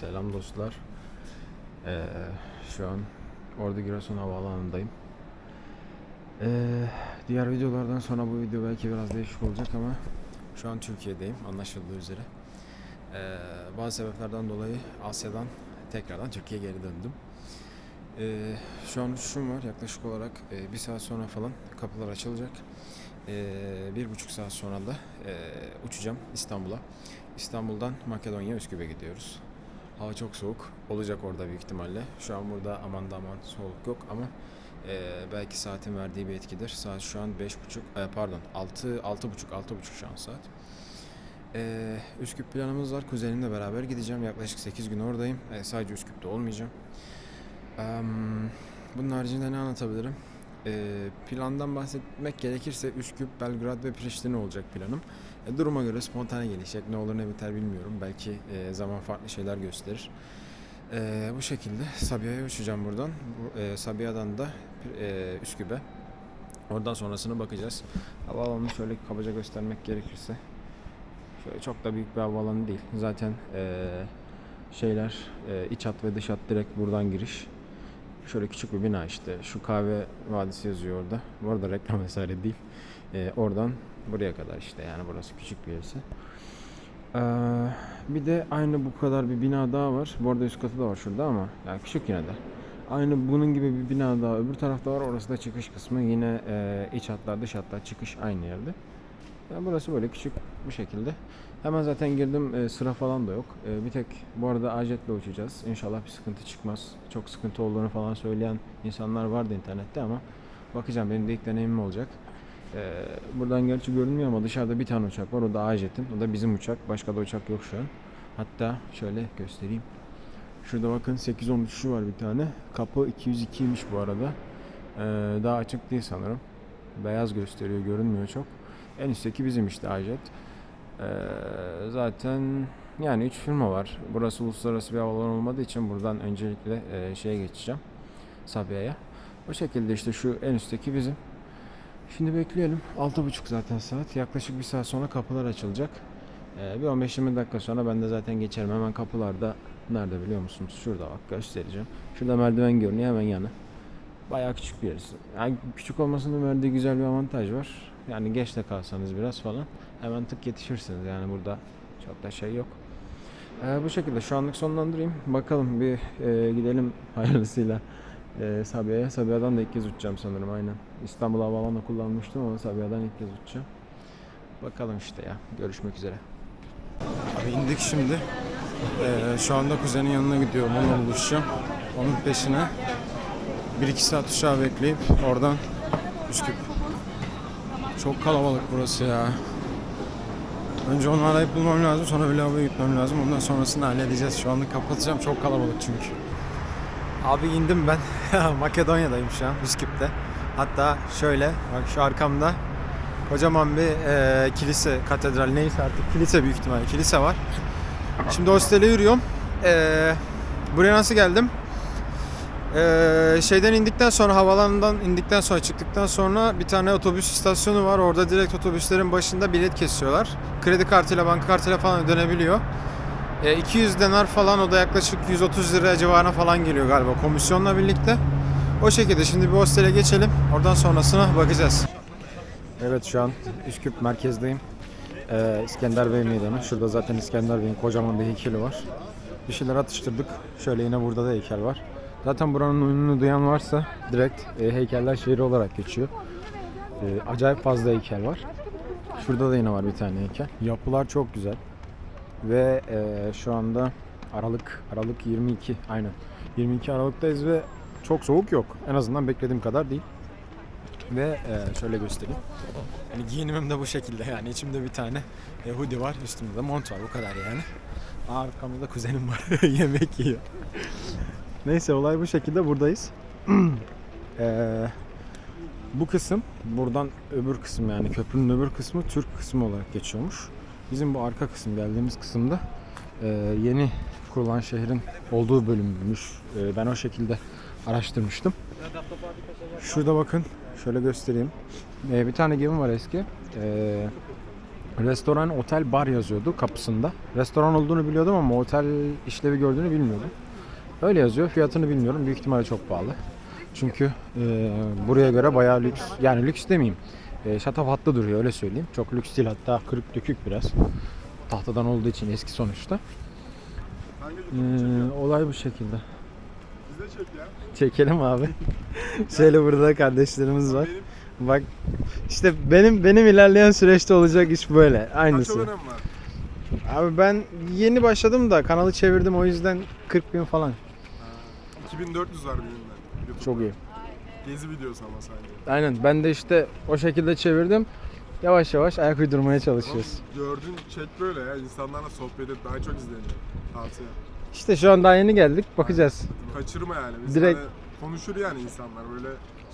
Selam dostlar. Ee, şu an Ordu Giresun Havaalanı'ndayım. Ee, diğer videolardan sonra bu video belki biraz değişik olacak ama şu an Türkiye'deyim anlaşıldığı üzere. Ee, bazı sebeplerden dolayı Asya'dan tekrardan Türkiye'ye geri döndüm. Ee, şu an uçuşum var yaklaşık olarak e, bir saat sonra falan kapılar açılacak. Ee, bir buçuk saat sonra da e, uçacağım İstanbul'a. İstanbul'dan Makedonya Üsküp'e gidiyoruz. Hava çok soğuk. Olacak orada büyük ihtimalle. Şu an burada aman da aman soğuk yok ama e, belki saatin verdiği bir etkidir. Saat şu an 5.30 e, pardon 6 6.30 6.30 şu an saat. E, Üsküp planımız var. Kuzenimle beraber gideceğim. Yaklaşık 8 gün oradayım. E, sadece Üsküp'te olmayacağım. Em, bunun haricinde ne anlatabilirim? E, plandan bahsetmek gerekirse Üsküp, Belgrad ve Priştine olacak planım. E, duruma göre spontane gelişecek. Ne olur ne biter bilmiyorum. Belki e, zaman farklı şeyler gösterir. E, bu şekilde Sabiha'ya uçacağım buradan. Bu, e, Sabiha'dan da e, Üsküp'e. Oradan sonrasına bakacağız. Havaalanını şöyle kabaca göstermek gerekirse. Şöyle çok da büyük bir havaalanı değil. Zaten e, şeyler e, iç hat ve dış hat direkt buradan giriş. Şöyle küçük bir bina işte. Şu kahve vadisi yazıyor orada. Bu arada reklam vesaire değil. E, oradan buraya kadar işte yani burası küçük bir yerse. Ee, bir de aynı bu kadar bir bina daha var. Bu arada üst katı da var şurada ama yani küçük yine de. Aynı bunun gibi bir bina daha öbür tarafta var. Orası da çıkış kısmı. Yine e, iç hatlar dış hatlar çıkış aynı yerde. Yani burası böyle küçük bu şekilde. Hemen zaten girdim e, sıra falan da yok. E, bir tek bu arada Ajet'le uçacağız. İnşallah bir sıkıntı çıkmaz. Çok sıkıntı olduğunu falan söyleyen insanlar vardı internette ama bakacağım benim de ilk deneyimim olacak. Ee, buradan gerçi görünmüyor ama dışarıda bir tane uçak var. O da Ajet'in. O da bizim uçak. Başka da uçak yok şu an. Hatta şöyle göstereyim. Şurada bakın 8-10 uçuşu var bir tane. Kapı 202'ymiş bu arada. Ee, daha açık değil sanırım. Beyaz gösteriyor. Görünmüyor çok. En üstteki bizim işte Ajet. Ee, zaten yani 3 firma var. Burası uluslararası bir havaalanı olmadığı için buradan öncelikle e, şeye geçeceğim. Sabiha'ya. O şekilde işte şu en üstteki bizim. Şimdi bekleyelim. 6.30 zaten saat. Yaklaşık bir saat sonra kapılar açılacak. Ee, bir 15-20 dakika sonra ben de zaten geçerim. Hemen kapılarda nerede biliyor musunuz? Şurada bak göstereceğim. Şurada merdiven görünüyor hemen yanı. Bayağı küçük bir yer. Yani küçük olmasının verdiği güzel bir avantaj var. Yani geç de kalsanız biraz falan hemen tık yetişirsiniz. Yani burada çok da şey yok. Ee, bu şekilde şu anlık sonlandırayım. Bakalım bir e, gidelim hayırlısıyla e, Sabiha'ya. Sabiha'dan da ilk kez uçacağım sanırım aynen. İstanbul Havaalanı'nda kullanmıştım ama Sabiha'dan ilk kez uçacağım. Bakalım işte ya. Görüşmek üzere. Abi indik şimdi. Ee, şu anda kuzenin yanına gidiyorum. Onunla buluşacağım. Onun peşine 1-2 saat uçağı bekleyip oradan Üsküp. Çok kalabalık burası ya. Önce onu arayıp bulmam lazım. Sonra bir lavaboya gitmem lazım. Ondan sonrasını halledeceğiz. Şu anlık kapatacağım. Çok kalabalık çünkü. Abi indim ben. Makedonya'dayım şu an Üsküp'te. Hatta şöyle bak şu arkamda kocaman bir e, kilise, katedral neyse artık kilise büyük ihtimalle kilise var. Şimdi hostele yürüyorum. E, buraya nasıl geldim? E, şeyden indikten sonra havalanından indikten sonra çıktıktan sonra bir tane otobüs istasyonu var. Orada direkt otobüslerin başında bilet kesiyorlar. Kredi kartıyla, banka kartıyla falan ödenebiliyor. E, 200 denar falan o da yaklaşık 130 lira civarına falan geliyor galiba komisyonla birlikte. O şekilde şimdi bir hostele geçelim. Oradan sonrasına bakacağız. Evet şu an Üsküp merkezdeyim. Ee, İskender Bey meydanı. Şurada zaten İskender Bey'in kocaman bir heykeli var. Bir şeyler atıştırdık. Şöyle yine burada da heykel var. Zaten buranın ününü duyan varsa direkt e, heykeller şehri olarak geçiyor. E, acayip fazla heykel var. Şurada da yine var bir tane heykel. Yapılar çok güzel. Ve e, şu anda Aralık Aralık 22 aynen. 22 Aralık'tayız ve çok soğuk yok. En azından beklediğim kadar değil. Ve e, şöyle göstereyim. Yani giyinimim de bu şekilde yani içimde bir tane e, hoodie var, üstümde de mont var bu kadar yani. Arkamda da kuzenim var yemek yiyor. Neyse olay bu şekilde buradayız. E, bu kısım buradan öbür kısım yani köprünün öbür kısmı Türk kısmı olarak geçiyormuş. Bizim bu arka kısım geldiğimiz kısımda e, yeni kurulan şehrin olduğu bölümmüş. E, ben o şekilde araştırmıştım. Şurada bakın şöyle göstereyim. E, bir tane gemi var eski. E, Restoran, otel, bar yazıyordu kapısında. Restoran olduğunu biliyordum ama otel işlevi gördüğünü bilmiyordum. Öyle yazıyor. Fiyatını bilmiyorum. Büyük ihtimalle çok pahalı. Çünkü e, buraya göre bayağı lüks. Yani lüks demeyeyim. E, şatafatlı duruyor öyle söyleyeyim. Çok lüks değil hatta kırık dökük biraz. Tahtadan olduğu için eski sonuçta. E, olay bu şekilde. Çekelim abi. Şöyle burada kardeşlerimiz var. Bak işte benim benim ilerleyen süreçte olacak iş böyle. Aynısı. Abi ben yeni başladım da kanalı çevirdim o yüzden 40 bin falan. 2400 var benim de. YouTube'da. Çok iyi. Gezi videosu ama sadece. Aynen ben de işte o şekilde çevirdim. Yavaş yavaş ayak uydurmaya çalışıyoruz. Ama Gördüğün çek böyle ya. İnsanlarla sohbet et. Daha çok izleniyor. Tavsiye. İşte şu an daha yeni geldik bakacağız. Kaçırma yani. Biz Direkt- yani konuşur yani insanlar. Böyle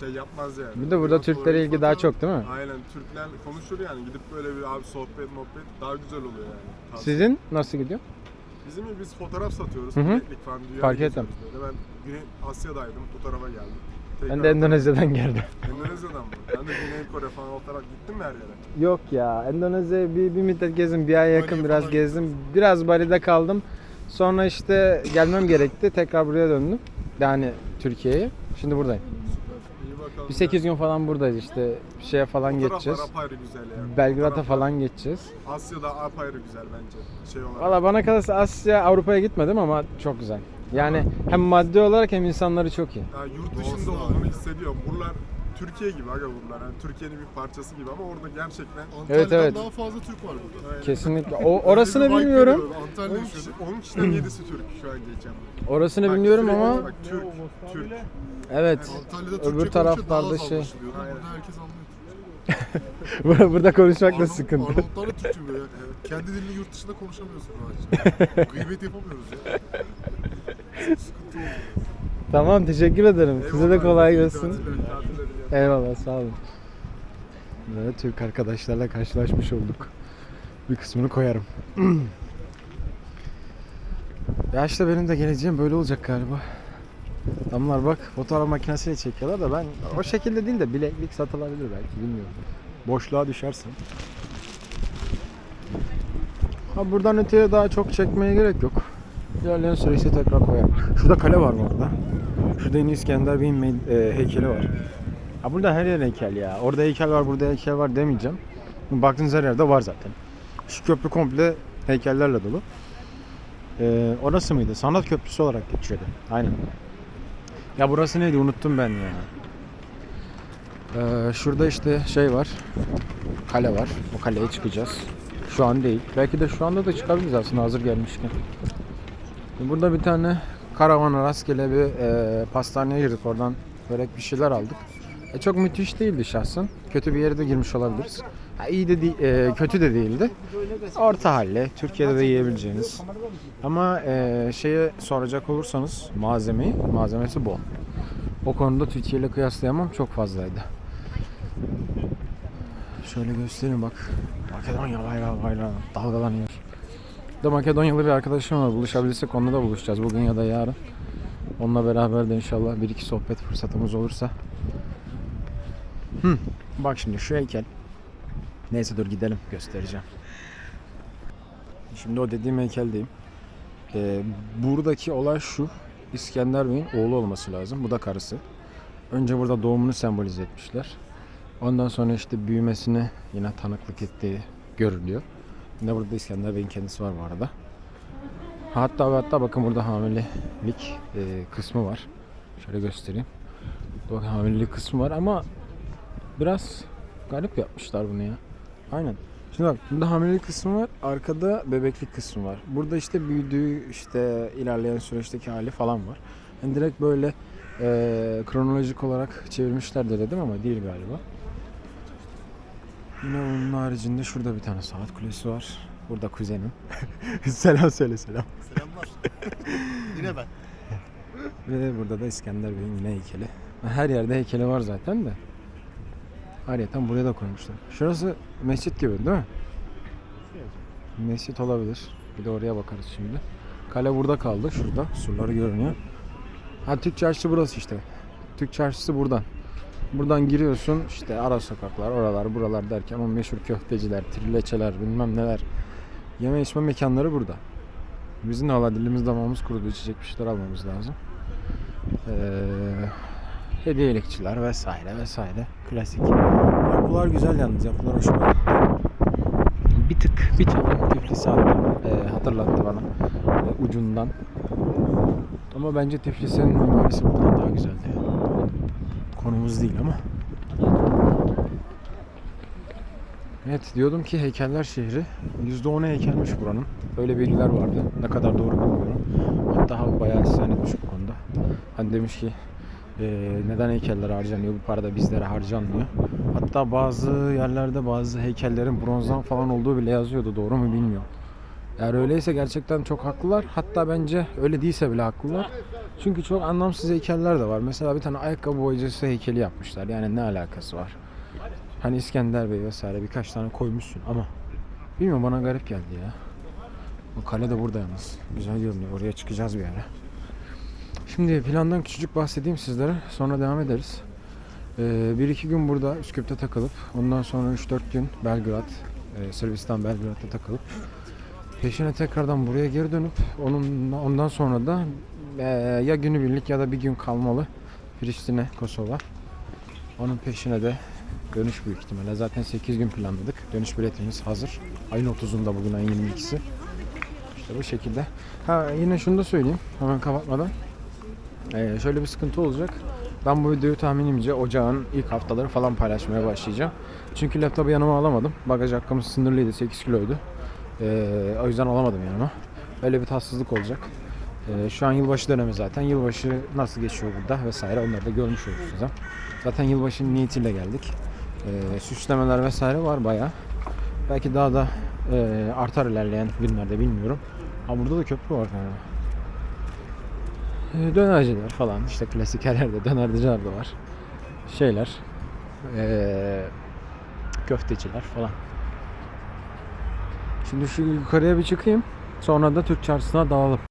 şey yapmaz yani. Bir de burada Yok, Türklere ilgi daha çok değil mi? Aynen. Türkler konuşur yani. Gidip böyle bir abi sohbet muhabbet daha güzel oluyor yani. Tavsiye. Sizin nasıl gidiyor? Bizim biz fotoğraf satıyoruz. Hı hı. Falan dünyayı Fark geziyoruz ettim. Böyle. Ben Güney Asya'daydım. Bu tarafa geldim. Ben Tekrar- de Endonezya'dan geldim. Endonezya'dan mı? Ben de Güney Kore falan o taraf gittim mi her yere? Yok ya Endonezya bir, bir müddet gezdim bir ay yakın Bali'ye biraz falan gezdim. Biraz Bali'de kaldım. Sonra işte gelmem gerekti. Tekrar buraya döndüm. Yani Türkiye'ye. Şimdi buradayım. Bir 8 gün falan buradayız işte. Bir şeye falan Fotoğraflar geçeceğiz. apayrı güzel yani. Belgrad'a Fotoğraflar- falan geçeceğiz. Asya'da apayrı güzel bence. Şey olarak. Valla bana kalırsa Asya, Avrupa'ya gitmedim ama çok güzel. Yani hem maddi olarak hem insanları çok iyi. Ya yurt dışında olduğunu hissediyorum. Buralar Türkiye gibi aga buralar. Yani Türkiye'nin bir parçası gibi ama orada gerçekten Evet, Antalya'dan evet. daha fazla Türk var burada. Kesinlikle. O, orasını Öyle bir vibe bilmiyorum. veriyor. Antalya 10 yaşıyordu. kişi, 10 kişiden 7'si Türk şu an geçen. Orasını Bak, bilmiyorum sürekli ama Bak Türk, Türk. evet. Antalya'da Öbür Türkçe konuşuyor, taraflarda daha az şey- anlaşılıyor. Aynen. Burada herkes anlıyor. Burada konuşmak da Arnavut- sıkıntı. Arnavutlar da Türkçe biliyor. Yani. Kendi dilini yurt dışında konuşamıyorsun rahatça. Gıybet yapamıyoruz ya. Sıkıntı oldu. Tamam teşekkür ederim. Size de Eyvallah, kolay iyi gelsin. tatiller, tatiller diliyorum. Eyvallah sağ olun. Böyle Türk arkadaşlarla karşılaşmış olduk. Bir kısmını koyarım. ya işte benim de geleceğim böyle olacak galiba. Adamlar bak fotoğraf makinesiyle çekiyorlar da ben o şekilde değil de bileklik satılabilir belki bilmiyorum. Boşluğa düşersin. Ha buradan öteye daha çok çekmeye gerek yok. İlerleyen süreçte tekrar koyarım. Şurada kale var bu arada. Şurada yine İskender Bey'in e, heykeli var. Ha burada her yer heykel ya. Orada heykel var, burada heykel var demeyeceğim. Baktığınız her yerde var zaten. Şu köprü komple heykellerle dolu. Ee, orası mıydı? Sanat Köprüsü olarak geçiyordu. Aynen. Ya burası neydi? Unuttum ben ya. Ee, şurada işte şey var. Kale var. O kaleye çıkacağız. Şu an değil. Belki de şu anda da çıkabiliriz aslında hazır gelmişken. Burada bir tane karavana rastgele bir e, pastaneye girdik. Oradan börek bir şeyler aldık. E, çok müthiş değildi şahsen. Kötü bir yere de girmiş olabiliriz. Ha, iyi de değil, e, kötü de değildi. Orta halle. Türkiye'de de yiyebileceğiniz. Ama e, şeye soracak olursanız malzemeyi, malzemesi bol. O konuda Türkiye ile kıyaslayamam çok fazlaydı. Şöyle göstereyim bak. Makedonya bayrağı bayrağı dalgalanıyor. De Makedonyalı bir arkadaşım var. Buluşabilirsek onunla da buluşacağız bugün ya da yarın. Onunla beraber de inşallah bir iki sohbet fırsatımız olursa. Hı. Bak şimdi şu heykel. Neyse dur gidelim göstereceğim. Şimdi o dediğim heykeldeyim. Ee, buradaki olay şu. İskender Bey'in oğlu olması lazım. Bu da karısı. Önce burada doğumunu sembolize etmişler. Ondan sonra işte büyümesine yine tanıklık ettiği görülüyor. Yine burada İskender Bey'in kendisi var bu arada. Hatta ve hatta bakın burada hamilelik e, kısmı var. Şöyle göstereyim. Bakın hamilelik kısmı var ama biraz garip yapmışlar bunu ya. Aynen. Şimdi bak burada hamilelik kısmı var. Arkada bebeklik kısmı var. Burada işte büyüdüğü işte ilerleyen süreçteki hali falan var. Yani direkt böyle e, kronolojik olarak çevirmişler de dedim ama değil galiba. Yine onun haricinde şurada bir tane saat kulesi var. Burada kuzenim. selam söyle selam. Selamlar. Yine ben. Ve burada da İskender Bey'in yine heykeli. Her yerde heykeli var zaten de. Ayrıca buraya da koymuşlar. Şurası mescit gibi değil mi? Mescit olabilir. Bir de oraya bakarız şimdi. Kale burada kaldı. Şurada. Surları görünüyor. Ha Türk çarşısı burası işte. Türk çarşısı buradan. Buradan giriyorsun işte ara sokaklar, oralar, buralar derken o meşhur köfteciler, trileçeler, bilmem neler. Yeme içme mekanları burada. Bizim de valla dilimiz damağımız kurudu içecek bir şeyler almamız lazım. Ee, hediyelikçiler vesaire vesaire. Klasik. Yapılar güzel yalnız. Yapılar hoşuma gitti. Bir tık bir tık Tiflis'i e, hatırlattı bana. E, ucundan. Ama bence Tiflis'in mimarisi buradan daha güzeldi. Konumuz değil ama. Evet diyordum ki heykeller şehri. %10'u heykelmiş buranın. Öyle bilgiler vardı. Ne kadar doğru bilmiyorum. Hatta bayağı isyan etmiş bu konuda. Hani demiş ki "Ee, neden heykeller harcanıyor? Bu para da bizlere harcanmıyor. Hatta bazı yerlerde bazı heykellerin bronzdan falan olduğu bile yazıyordu. Doğru mu bilmiyorum. Eğer öyleyse gerçekten çok haklılar. Hatta bence öyle değilse bile haklılar. Çünkü çok anlamsız heykeller de var. Mesela bir tane ayakkabı boyacısı heykeli yapmışlar. Yani ne alakası var? Hani İskender Bey vesaire birkaç tane koymuşsun ama bilmiyorum bana garip geldi ya. O kale de burada yalnız. Güzel görünüyor. Oraya çıkacağız bir ara. Şimdi plandan küçücük bahsedeyim sizlere. Sonra devam ederiz. Ee, bir iki gün burada Üsküp'te takılıp ondan sonra 3-4 gün Belgrad, e, Sırbistan Belgrad'da takılıp peşine tekrardan buraya geri dönüp onun ondan sonra da e, ya günübirlik ya da bir gün kalmalı Priştine, Kosova. Onun peşine de dönüş büyük ihtimalle. Zaten 8 gün planladık. Dönüş biletimiz hazır. Ayın 30'unda bugün ayın 22'si. İşte bu şekilde. Ha yine şunu da söyleyeyim hemen kapatmadan. Ee, şöyle bir sıkıntı olacak. Ben bu videoyu tahminimce ocağın ilk haftaları falan paylaşmaya başlayacağım. Çünkü laptopu yanıma alamadım. Bagaj hakkımız sınırlıydı 8 kiloydu. Ee, o yüzden alamadım yanıma. Öyle bir tatsızlık olacak. Ee, şu an yılbaşı dönemi zaten. Yılbaşı nasıl geçiyor burada vesaire onları da görmüş oluruz size. Zaten yılbaşı niyetiyle geldik. Ee, süslemeler vesaire var bayağı. Belki daha da e, artar ilerleyen günlerde bilmiyorum. Ha burada da köprü var. Ee, dönerciler falan işte klasik her yerde dönerciler de var. Şeyler. ee, köfteciler falan. Şimdi şu yukarıya bir çıkayım. Sonra da Türk çarşısına dalalım.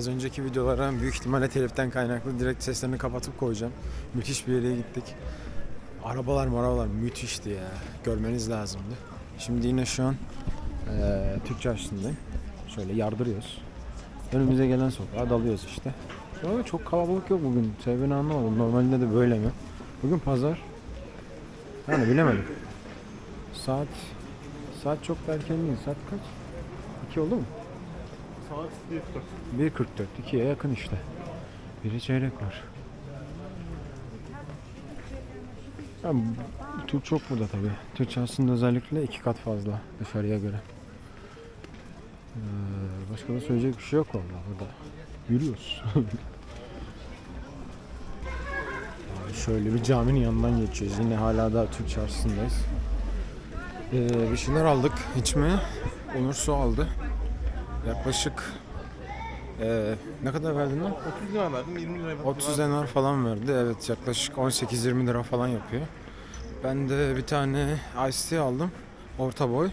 Az önceki videolara büyük ihtimalle teliften kaynaklı direkt seslerini kapatıp koyacağım. Müthiş bir yere gittik. Arabalar marabalar müthişti ya. Görmeniz lazımdı. Şimdi yine şu an eee Türk çarşısındayım. Şöyle yardırıyoruz. Önümüze gelen sokağa dalıyoruz işte. Ama çok kalabalık yok bugün. Sebebini anlamadım. Normalde de böyle mi? Bugün pazar. Yani bilemedim. Saat saat çok erken değil. Saat kaç? 2 oldu mu? Saat 1.40. 1.44. 2'ye yakın işte. Biri çeyrek var. Ya, bu- tur çok burada tabi. Türkçe aslında özellikle iki kat fazla dışarıya göre. Ee, başka da söyleyecek bir şey yok vallahi burada. Yürüyoruz. Şöyle bir caminin yanından geçiyoruz. Yine hala da Türk çarşısındayız. Ee, bir şeyler aldık içmeye. Onur su aldı. Yaklaşık ee, ne kadar verdin lan? 30 lira verdim 20 lira verdim. 30 denar falan verdi. Evet yaklaşık 18-20 lira falan yapıyor. Ben de bir tane Ice Tea aldım. Orta boy.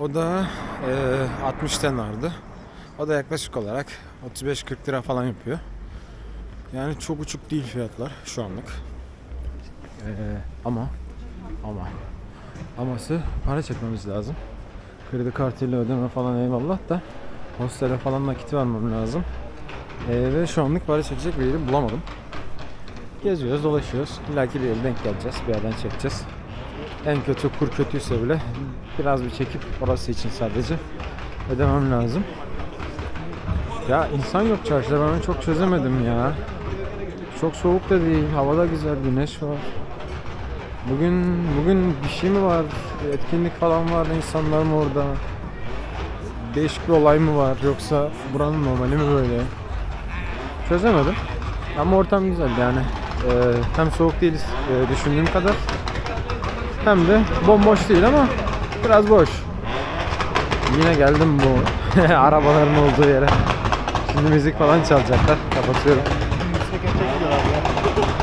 O da eee 60 denardı. O da yaklaşık olarak 35-40 lira falan yapıyor. Yani çok uçuk değil fiyatlar şu anlık. Eee, ama ama aması para çekmemiz lazım. Kredi kartıyla ödeme falan eyvallah da hostele falan nakit vermem lazım. Ee, ve şu anlık para çekecek bir yeri bulamadım. Geziyoruz, dolaşıyoruz. İlla bir yere denk geleceğiz, bir yerden çekeceğiz. En kötü kur kötüyse bile biraz bir çekip orası için sadece ödemem lazım. Ya insan yok çarşıda ben çok çözemedim ya. Çok soğuk da değil, hava da güzel, güneş var. Bugün bugün bir şey mi var? Etkinlik falan var, insanlar mı orada? Değişik bir olay mı var yoksa buranın normali mi böyle? Çözemedim. Ama ortam güzel yani. Ee, hem soğuk değiliz e, düşündüğüm kadar. Hem de bomboş değil ama biraz boş. Yine geldim bu arabaların olduğu yere. Şimdi müzik falan çalacaklar. Kapatıyorum.